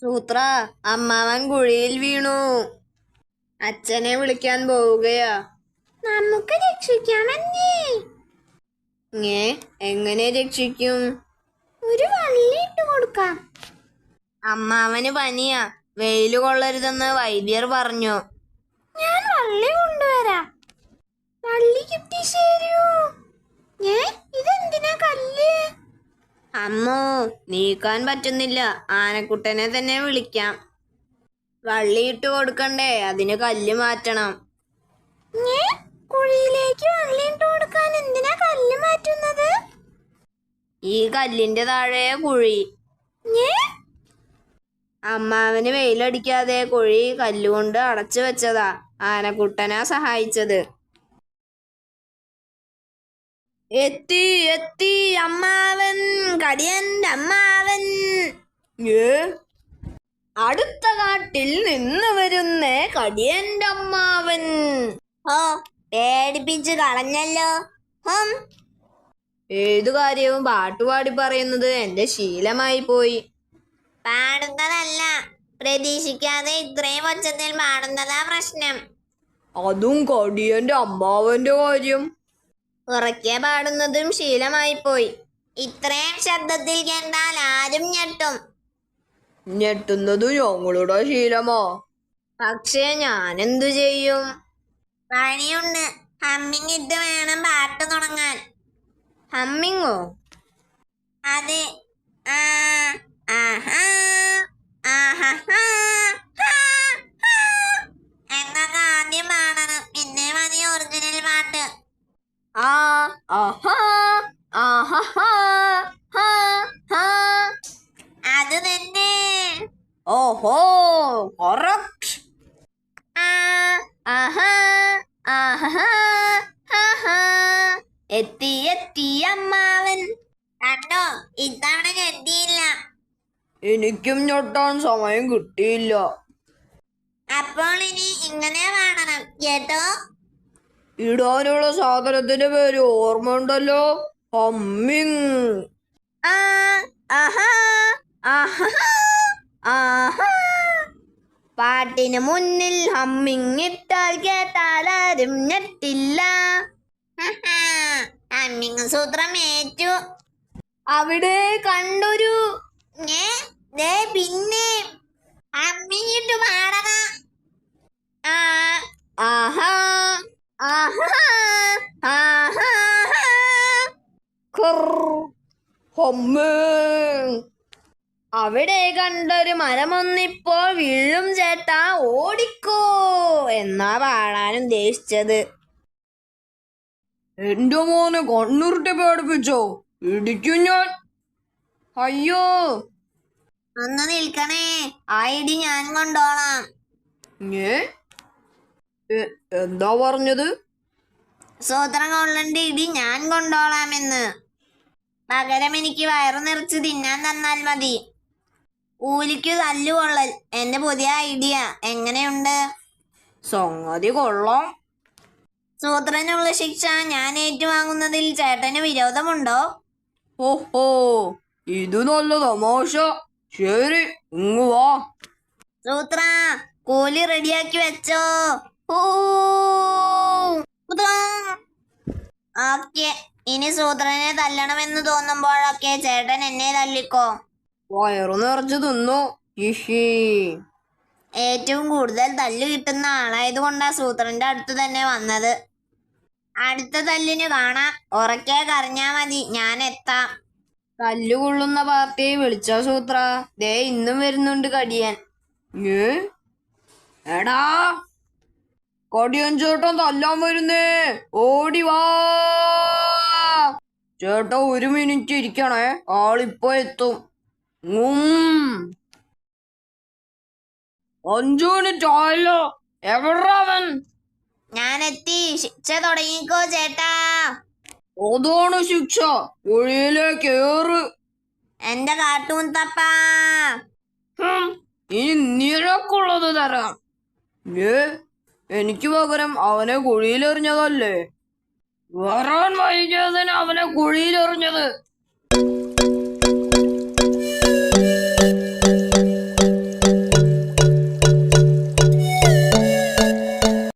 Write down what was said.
സൂത്ര അമ്മാവൻ കുഴിയിൽ വീണു. അച്ഛനെ വിളിക്കാൻ പോവുകയാ. നമുക്ക് രക്ഷിക്കാമെന്നേ. ഏ എങ്ങനെ രക്ഷിക്കും? ഒരു വള്ളി ഇട്ട് കൊടുക്കാം. അമ്മാവന് പനിയാ. വെയിൽ കൊള്ളരുതെന്ന് വൈദ്യർ പറഞ്ഞു. ഞാൻ വള്ളി കൊണ്ടുവരാം. വള്ളി കിട്ടി ശരിയോ? ഏ ഇതെന്തിനാ കല്ല്? അമ്മോ നീക്കാൻ പറ്റുന്നില്ല. ആനക്കുട്ടനെ തന്നെ വിളിക്കാം. വള്ളിയിട്ട് കൊടുക്കണ്ടേ? അതിന് കല്ല് മാറ്റണം. കുഴിയിലേക്ക് വള്ളിയിട്ട് കൊടുക്കാൻ എന്തിനാ കല്ല് മാറ്റുന്നത്? ഈ കല്ലിന്റെ താഴെ കുഴി. അമ്മാവന് വെയിലടിക്കാതെ കുഴി കല്ലുകൊണ്ട് അടച്ചു വെച്ചതാ. ആനക്കുട്ടനാ സഹായിച്ചത്. എത്തി എത്തി അമ്മാവൻ. കടിയന്റെ അമ്മാവൻ ഏ? അടുത്ത കാട്ടിൽ നിന്ന് വരുന്ന കടിയന്റെ അമ്മാവൻ ഓ പേടിപ്പിച്ച് കളഞ്ഞല്ലോ. ഹം. ഏതു കാര്യവും പാട്ടുപാടി പറയുന്നത് എന്റെ ശീലമായി പോയി. പാടുന്നതല്ല പ്രതീക്ഷിക്കാതെ ഇത്രയും ഒച്ചത്തിൽ പാടുന്നതാ പ്രശ്നം. അതും കടിയന്റെ അമ്മാവന്റെ കാര്യം. ഉറക്കെ പാടുന്നതും ശീലമായി പോയി. ഇത്രയും ശബ്ദത്തിൽ കേട്ടാൽ ആരും ഞെട്ടും. ഞെട്ടുന്നത് ഞങ്ങളുടെ ശീലമോ? പക്ഷേ ഞാൻ എന്തു ചെയ്യും? പണിയുണ്ട് ഹമ്മിങ് ഇട്ട് വേണം പാട്ട് തുടങ്ങാൻ. ഹമ്മിങ്ങോ? അതെ. ആ ആഹാ ആഹാ. ആഹാ ആഹാ ആഹാ. എത്തി എത്തി അമ്മാവൻ. കണ്ടോ ഇത്തവണ ഞെട്ടിയില്ല എനിക്കും ഞൊട്ടാൻ സമയം കിട്ടിയില്ല. അപ്പോൾ ഇനി ഇങ്ങനെ വേണം കേട്ടോ ഇടാനുള്ള സാധനത്തിന്റെ പേര് ഓർമ്മ ഉണ്ടല്ലോ ഹമ്മിങ്. ആ ആഹാ ആഹാ ആഹാ. പാട്ടിന് മുന്നിൽ ഹമ്മിങ് ഇട്ടാൽ കേട്ടാൽ ആരും ഞെട്ടില്ല. ഹമ്മിങ് സൂത്രം ഏറ്റു അവിടെ കണ്ടൊരു പിന്നെ പാടണ ആ ആഹാ ആഹാ ആഹാ ഖുർ ഹമ്മിങ് അവിടെ കണ്ടൊരു മരമൊന്നിപ്പോൾ വീഴും ചേട്ടാ ഓടിക്കോ എന്നാ പാടാൻ ഉദ്ദേശിച്ചത്. എന്റെ മോനെ കണ്ണുരുട്ടി പേടിപ്പിച്ചോ? ഇടിക്കും ഞാൻ. അയ്യോ. ഒന്ന് നിൽക്കണേ. ആ ഇടി ഞാൻ കൊണ്ടോളാം ഏ? എന്താ പറഞ്ഞത്? സൂത്രം കൊള്ളന്റെ ഇടി ഞാൻ കൊണ്ടോളാമെന്ന്. പകരം എനിക്ക് വയറു നിറച്ച് തിന്നാൻ തന്നാൽ മതി. ഊലിക്കു തല്ലുകൊള്ളൽ എന്റെ പുതിയ ഐഡിയ. എങ്ങനെയുണ്ട്? സംഗതി കൊള്ളാം. സൂത്രനുള്ള ശിക്ഷ ഞാൻ ഏറ്റുവാങ്ങുന്നതിൽ ചേട്ടന് വിരോധമുണ്ടോ? ഓഹോ ഇത് നല്ല തമാശ. ശരി ഇങ്ങ് വാ. സൂത്ര കൂലി റെഡിയാക്കി വെച്ചോ. ഓക്കെ ഇനി സൂത്രനെ തല്ലണമെന്ന് തോന്നുമ്പോഴൊക്കെ ചേട്ടൻ എന്നെ തല്ലിക്കോ. വയറു നിറച്ചു തിന്നു ഇഷി ഏറ്റവും കൂടുതൽ തല്ല് കിട്ടുന്ന ആളായത് കൊണ്ടാ സൂത്രന്റെ അടുത്ത് തന്നെ വന്നത്. അടുത്ത തല്ലിന് കാണാം. ഉറക്കെ കറിഞ്ഞാ മതി. ഞാൻ എത്താം. തല്ല് കൊള്ളുന്ന പാർട്ടിയെ വിളിച്ചോ സൂത്ര. ദേ ഇന്നും വരുന്നുണ്ട് കടിയൻ. ഏ? എടാ. കടിയൻ ചേട്ടൻ തല്ലാൻ വരുന്നേ. ഓടി വാ. ചേട്ടാ ഒരു മിനിറ്റ് ഇരിക്കണേ. ആളിപ്പോ എത്തും. ഉം. അഞ്ചു മിനിറ്റ് ആയല്ലോ എവിടവൻ ഞാൻ എത്തി ശിക്ഷ തുടങ്ങിക്കോ ചേട്ടാ. അതാണ് ശിക്ഷ. കുഴിയിലേക്ക് ഏറ് എന്റെ കാർട്ടൂൺ തപ്പാ. ഇനി നിരക്കുള്ളത് തരാം. ഏ? എനിക്ക് പകരം അവനെ കുഴിയിലെറിഞ്ഞതല്ലേ? വരാൻ വൈകിയതിന് അവനെ കുഴിയിലെറിഞ്ഞത്.